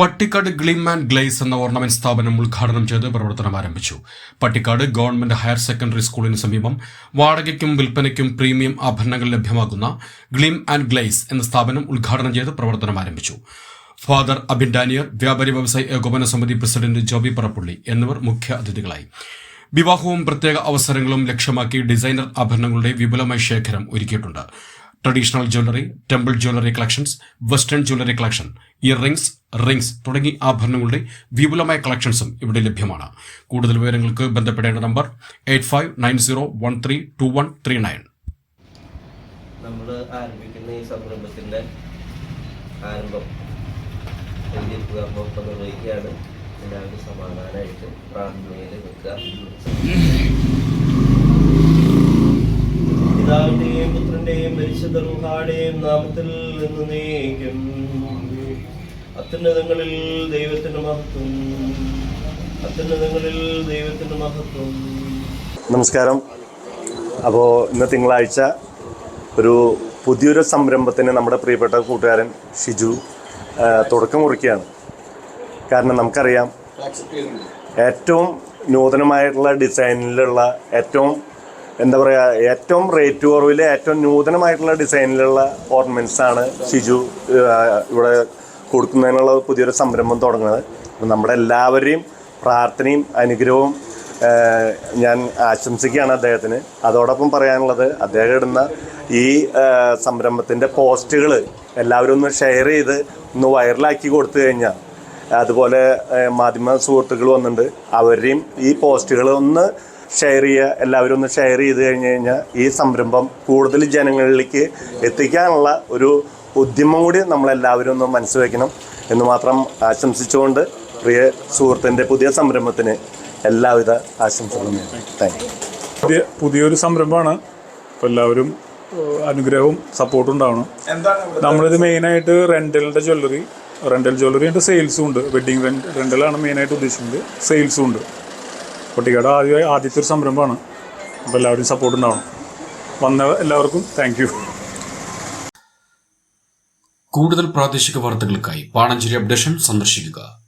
Pattikkad glim and glaze എന്ന ornament സ്ഥാപനം ഉദ്ഘാടനം ചെയ്ത് പ്രവർത്തനം ആരംഭിച്ചു. പട്ടിക്കാട് ഗവൺമെന്റ് ഹയർ സെക്കൻഡറി സ്കൂളിന് സമീപം വാടകയ്ക്കും വിൽപ്പനയ്ക്കും പ്രീമിയം ആഭരണങ്ങൾ ലഭ്യമാക്കുന്ന ഗ്ലിം ആൻഡ് ഗ്ലേസ് എന്ന സ്ഥാപനം ഉദ്ഘാടനം ചെയ്ത് പ്രവർത്തനം ആരംഭിച്ചു. ഫാദർ അബിൻ ഡാനിയർ വ്യാപാരി വ്യവസായി ഏകോപന സമിതി പ്രസിഡന്റ് ജോബി പറപ്പുള്ളി എന്നിവർ മുഖ്യ അതിഥികളായി. വിവാഹവും പ്രത്യേക അവസരങ്ങളും ലക്ഷ്യമാക്കി ഡിസൈനർ ആഭരണങ്ങളുടെ വിപുലമായ ശേഖരം ഒരുക്കിയിട്ടുണ്ട്. Traditional jewellery temple jewellery collections western jewellery collection ear rings rings തുടങ്ങി ആഭരണങ്ങളുടെ വിപുലമായ കളക്ഷൻസും ഇവിടെ ലഭ്യമാണ്. കൂടുതൽ വിവരങ്ങൾക്ക് ബന്ധപ്പെടേണ്ട number eight five nine zero one three two one three nine. നമ്മൾ ആരംഭിക്കുന്ന ഈ സംരംഭത്തിന്റെ ആരംഭം ഒപ്പം നിർവഹിക്കുകയാണ് എല്ലാവരും സമാധാനമായിട്ട് പ്രാർത്ഥനയിൽ നിൽക്കുക പരിശുദ്ധ റുഹാടെയും നാമത്തിൽ നിന്ന് നീക്കും അത്യുന്നതങ്ങളിൽ ദൈവത്തിന്റെ മഹത്വം. അത്യുന്നതങ്ങളിൽ ദൈവത്തിന്റെ മഹത്വം. നമസ്കാരം. അപ്പോൾ ഇന്ന് തിങ്കളാഴ്ച ഒരു പുതിയൊരു സംരംഭത്തിന് നമ്മുടെ പ്രിയപ്പെട്ട കൂട്ടുകാരൻ ഷിജു തുടക്കം കുറിക്കുകയാണ്. കാരണം നമുക്കറിയാം ഏറ്റവും നൂതനമായിട്ടുള്ള ഡിസൈനിലുള്ള ഏറ്റവും എന്താ പറയുക ഏറ്റവും റേറ്റ് കുറവിൽ ഏറ്റവും നൂതനമായിട്ടുള്ള ഡിസൈനിലുള്ള ഓർണമെന്റ്സ് ആണ് ഷിജു ഇവിടെ കൊടുക്കുന്നതിനുള്ള പുതിയൊരു സംരംഭം തുടങ്ങുന്നത്. നമ്മുടെ എല്ലാവരെയും പ്രാർത്ഥനയും അനുഗ്രഹവും ഞാൻ ആശംസിക്കുകയാണ് അദ്ദേഹത്തിന്. അതോടൊപ്പം പറയാനുള്ളത് അദ്ദേഹം ഇടുന്ന ഈ സംരംഭത്തിന്റെ പോസ്റ്റുകൾ എല്ലാവരും ഒന്ന് ഷെയർ ചെയ്ത് ഒന്ന് വൈറലാക്കി കൊടുത്തു കഴിഞ്ഞാൽ അതുപോലെ മാധ്യമ സുഹൃത്തുക്കൾ വന്നിട്ടുണ്ട്. അവരെയും ഈ പോസ്റ്റുകൾ ഒന്ന് ഷെയർ ചെയ്യുക എല്ലാവരും ഒന്ന് ഷെയർ ചെയ്ത് കഴിഞ്ഞ് കഴിഞ്ഞാൽ ഈ സംരംഭം കൂടുതൽ ജനങ്ങളിലേക്ക് എത്തിക്കാനുള്ള ഒരു ഉദ്യമം കൂടി നമ്മളെല്ലാവരും ഒന്ന് മനസ്സ് വയ്ക്കണം എന്ന് മാത്രം ആശംസിച്ചുകൊണ്ട് പ്രിയ സുഹൃത്തിന്റെ പുതിയ സംരംഭത്തിന് എല്ലാവിധ ആശംസകളും താങ്ക് യു പുതിയ പുതിയൊരു സംരംഭമാണ്. അപ്പോൾ എല്ലാവരും അനുഗ്രഹവും സപ്പോർട്ടും ഉണ്ടാവണം. നമ്മളിത് മെയിനായിട്ട് റെന്റലിന്റെ ജ്വല്ലറി റെന്റൽ ജ്വല്ലറി ഉണ്ട് സെയിൽസും ഉണ്ട്. വെഡ്ഡിങ് റെന്റ് റെന്റലാണ് മെയിനായിട്ട് ഉദ്ദേശിക്കുന്നത്. സെയിൽസും ഉണ്ട്. കുട്ടികളുടെ ആദ്യ ആദ്യത്തെ ഒരു സംരംഭമാണ്. അപ്പോൾ എല്ലാവരും സപ്പോർട്ട് ഉണ്ടാവണം. വന്ന എല്ലാവർക്കും താങ്ക് കൂടുതൽ പ്രാദേശിക വാർത്തകൾക്കായി പാണഞ്ചേരി അപ്ഡേഷൻ സന്ദർശിക്കുക.